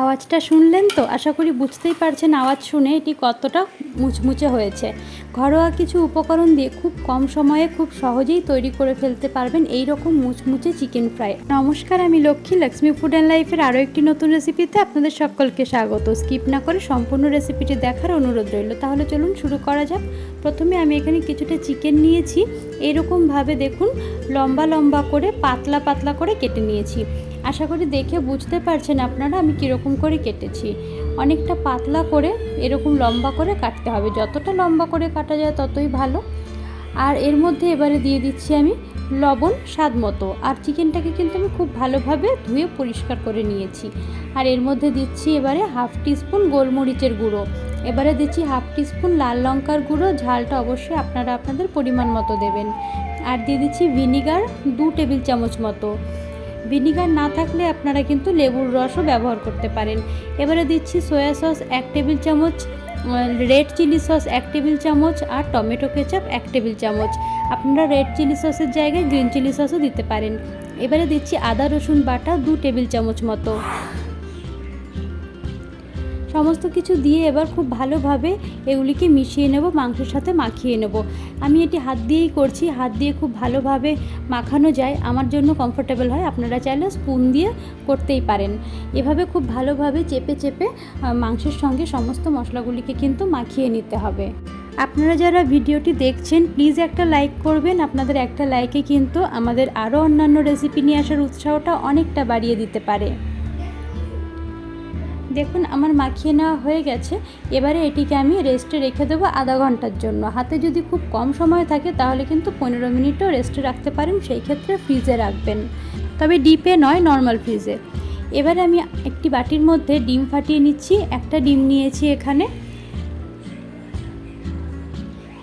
আওয়াজটা শুনলেন তো? আশা করি বুঝতেই পারছেন আওয়াজ শুনে এটি কতটা মুচমুচে হয়েছে। ঘরোয়া কিছু উপকরণ দিয়ে খুব কম সময়ে খুব সহজেই তৈরি করে ফেলতে পারবেন এই রকম মুচমুচে চিকেন ফ্রাই। নমস্কার, আমি লক্ষ্মী লক্ষ্মী ফুড অ্যান্ড লাইফের আরও একটি নতুন রেসিপিতে আপনাদের সকলকে স্বাগত। স্কিপ না করে সম্পূর্ণ রেসিপিটি দেখার অনুরোধ রইল। তাহলে চলুন শুরু করা যাক। প্রথমে আমি এখানে কিছুটা চিকেন নিয়েছি। এরকমভাবে দেখুন, লম্বা লম্বা করে, পাতলা পাতলা করে কেটে নিয়েছি। আশা করি দেখে বুঝতে পারছেন আপনারা আমি কীরকম করে কেটেছি। অনেকটা পাতলা করে, এরকম লম্বা করে কাটতে হবে। যতটা লম্বা করে কাটা যায় ততই ভালো। আর এর মধ্যে এবারে দিয়ে দিচ্ছি আমি লবণ স্বাদ মতো। আর চিকেনটাকে কিন্তু আমি খুব ভালোভাবে ধুয়ে পরিষ্কার করে নিয়েছি। আর এর মধ্যে দিচ্ছি এবারে হাফ টিস্পুন গোলমরিচের গুঁড়ো। এবারে দিচ্ছি হাফ টিস্পুন লাল লঙ্কার গুঁড়ো। ঝালটা অবশ্যই আপনারা আপনাদের পরিমাণ মতো দেবেন। আর দিয়ে দিচ্ছি ভিনিগার দু টেবিল চামচ মতো। ভিনিগার না থাকলে আপনারা কিন্তু লেবুর রসও ব্যবহার করতে পারেন। এবারে দিচ্ছি সয়া সস এক টেবিল চামচ রেড চিলি সস এক টেবিল চামচ আর টমেটো কেচাপ এক টেবিল চামচ। আপনারা রেড চিলি সসের জায়গায় গ্রিন চিলি সসও দিতে পারেন। এবারে দিচ্ছি আদা রসুন বাটা দু টেবিল চামচ মতো। সমস্ত কিছু দিয়ে এবার খুব ভালোভাবে এগুলিকে মিশিয়ে নেব, মাংসের সাথে মাখিয়ে নেব। আমি এটি হাত দিয়েই করছি, হাত দিয়ে খুব ভালোভাবে মাখানো যায়। আমার জন্য কমফোর্টেবল হয়, আপনারা চাইলে স্পুন দিয়ে করতেই পারেন। এভাবে খুব ভালোভাবে চেপে চেপে মাংসের সঙ্গে সমস্ত মশলাগুলিকে কিন্তু মাখিয়ে নিতে হবে। আপনারা যারা ভিডিওটি দেখছেন প্লিজ একটা লাইক করবেন। আপনাদের একটা লাইকে কিন্তু আমাদের আরও অন্যান্য রেসিপি নিয়ে আসার উৎসাহটা অনেকটা বাড়িয়ে দিতে পারে। দেখুন, আমার মাখিয়ে নেওয়া হয়ে গেছে। এবারে এটিকে আমি রেস্টে রেখে দেবো আধা ঘণ্টার জন্য। হাতে যদি খুব কম সময় থাকে, তাহলে কিন্তু পনেরো মিনিটও রেস্টে রাখতে পারেন। সেই ক্ষেত্রে ফ্রিজে রাখবেন। তবে ডিপে নয় নর্মাল ফ্রিজে এবারে আমি একটি বাটির মধ্যে ডিম ফাটিয়ে নিচ্ছি। একটা ডিম নিয়েছি এখানে।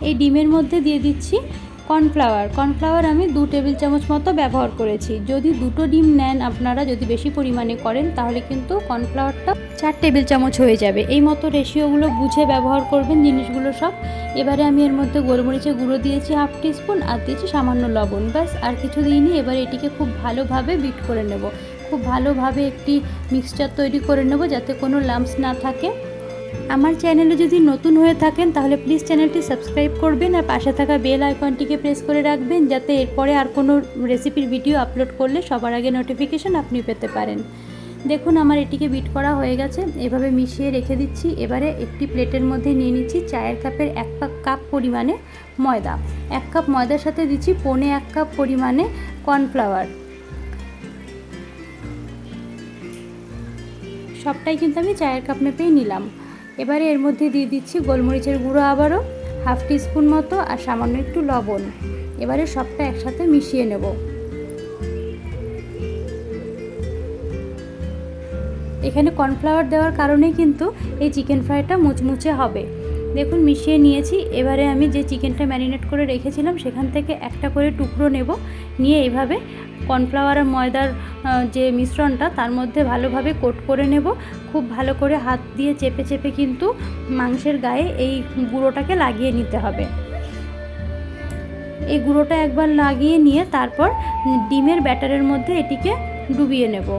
এই ডিমের মধ্যে দিয়ে দিচ্ছি। কর্নফ্লাওয়ার। কর্নফ্লাওয়ার আমি দু টেবিল চামচ মতো ব্যবহার করেছি। যদি দুটো ডিম নেন আপনারা যদি বেশি পরিমাণে করেন, তাহলে কিন্তু কর্নফ্লাওয়ারটা চার টেবিল চামচ হয়ে যাবে। এই মতো রেশিওগুলো বুঝে ব্যবহার করবেন জিনিসগুলো সব। এবারে আমি এর মধ্যে গোলমরিচের গুঁড়ো দিয়েছি হাফ টিস্পুন আর দিয়েছি সামান্য লবণ। ব্যাস, আর কিছু দিইনি। এবার এটিকে খুব ভালোভাবে বিট করে নেব। খুব ভালোভাবে একটি মিক্সচার তৈরি করে নেব যাতে কোনো লাম্পস না থাকে। আমার চ্যানেলে যদি নতুন হয়ে থাকেন, তাহলে প্লিজ চ্যানেলটি সাবস্ক্রাইব করবেন আর পাশে থাকা বেল আইকনটিকে প্রেস করে রাখবেন, যাতে এরপরে আর কোনো রেসিপির ভিডিও আপলোড করলে সবার আগে নোটিফিকেশান আপনি পেতে পারেন। দেখুন, আমার এটিকে বিট করা হয়ে গেছে। এভাবে মিশিয়ে রেখে দিচ্ছি। এবারে একটি প্লেটের মধ্যে নিয়ে নিচ্ছি চায়ের কাপের এক কাপ পরিমাণে ময়দা। এক কাপ ময়দার সাথে দিচ্ছি পৌনে এক কাপ পরিমাণে কর্নফ্লাওয়ার সবটাই কিন্তু আমি চায়ের কাপ মেপেই নিলাম। এবারে এর মধ্যে দিয়ে দিচ্ছি গোলমরিচের গুঁড়ো আবারও, হাফ টিস্পুন মতো আর সামান্য একটু লবণ। এবারে সবটা একসাথে মিশিয়ে নেব। এখানে কর্নফ্লাওয়ার দেওয়ার কারণেই কিন্তু এই চিকেন ফ্রাইটা মুচমুচে হবে। দেখুন, মিশিয়ে নিয়েছি। এবারে আমি যে চিকেনটা ম্যারিনেট করে রেখেছিলাম, সেখান থেকে একটা করে টুকরো নেব। নিয়ে এইভাবে কর্নফ্লাওয়ার আর ময়দার যে মিশ্রণটা তার মধ্যে ভালোভাবে কোট করে নেব। খুব ভালো করে হাত দিয়ে চেপে চেপে কিন্তু মাংসের গায়ে এই গুঁড়োটাকে লাগিয়ে নিতে হবে। এই গুঁড়োটা একবার লাগিয়ে নিয়ে তারপর ডিমের ব্যাটারের মধ্যে এটিকে ডুবিয়ে নেব।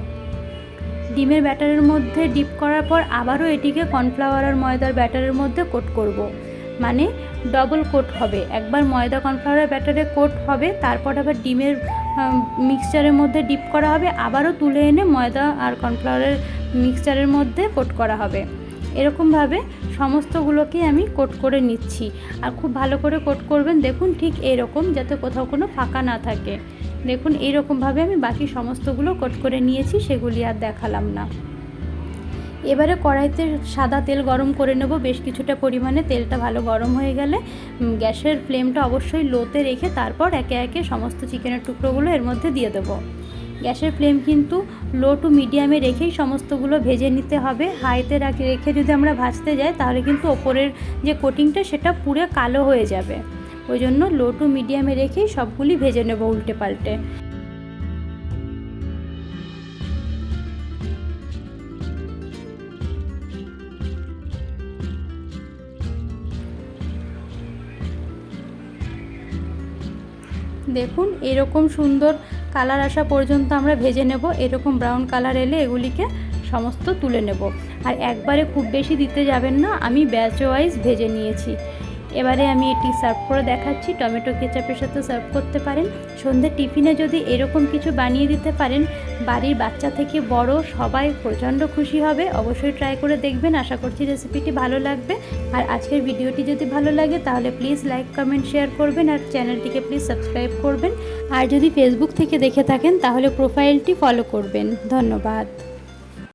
ডিমের ব্যাটারের মধ্যে ডিপ করার পর আবারও এটিকে কর্নফ্লাওয়ার আর ময়দার ব্যাটারের মধ্যে কোট করব। মানে ডবল কোট হবে। একবার ময়দা কর্নফ্লাওয়ারের ব্যাটারে কোট হবে, তারপর আবার ডিমের মিক্সচারের মধ্যে ডিপ করা হবে। আবারও তুলে এনে ময়দা আর কর্নফ্লাওয়ারের মিক্সচারের মধ্যে কোট করা হবে। এরকমভাবে সমস্তগুলোকে আমি কোট করে নিচ্ছি। আর খুব ভালো করে কোট করবেন। দেখুন ঠিক এরকম, যাতে কোথাও কোনো ফাঁকা না থাকে। দেখুন এইরকমভাবে আমি বাকি সমস্তগুলো কোট করে নিয়েছি, সেগুলি আর দেখালাম না। এবারে কড়াইতে সাদা তেল গরম করে নেব। বেশ কিছুটা পরিমাণে তেলটা ভালো গরম হয়ে গেলে গ্যাসের ফ্লেমটা অবশ্যই লোতে রেখে তারপর একে একে সমস্ত চিকেনের টুকরোগুলো এর মধ্যে দিয়ে দেবো। গ্যাসের ফ্লেম কিন্তু লো টু মিডিয়ামে রেখেই সমস্তগুলো ভেজে নিতে হবে। হাইতে রেখে যদি আমরা ভাজতে যাই, তাহলে কিন্তু ওপরের যে কোটিংটা সেটা পুরো কালো হয়ে যাবে। ওই জন্য লো টু মিডিয়ামে রেখেই সবগুলি ভেজে নেব উল্টে পাল্টে। দেখুন, এরকম সুন্দর কালার আসা পর্যন্ত আমরা ভেজে নেব। এরকম ব্রাউন কালার এলে এগুলিকে সমস্ত তুলে নেব। আর একবারে খুব বেশি দিতে যাবেন না, আমি ব্যাচ ওয়াইজ ভেজে নিয়েছি। এবারে আমি এটি সার্ভ করে দেখাচ্ছি। টমেটো কেচাপের সাথে সার্ভ করতে পারেন। সন্ধে টিফিনে যদি এরকম কিছু বানিয়ে দিতে পারেন, বাড়ির বাচ্চা থেকে বড় সবাই প্রচণ্ড খুশি হবে। অবশ্যই ট্রাই করে দেখবেন। আশা করছি রেসিপিটি ভালো লাগবে। আর আজকের ভিডিওটি যদি ভালো লাগে, তাহলে প্লিজ লাইক কমেন্ট শেয়ার করবেন। আর চ্যানেলটিকে প্লিজ সাবস্ক্রাইব করবেন। আর যদি ফেসবুক থেকে দেখে থাকেন, তাহলে প্রোফাইলটি ফলো করবেন। ধন্যবাদ।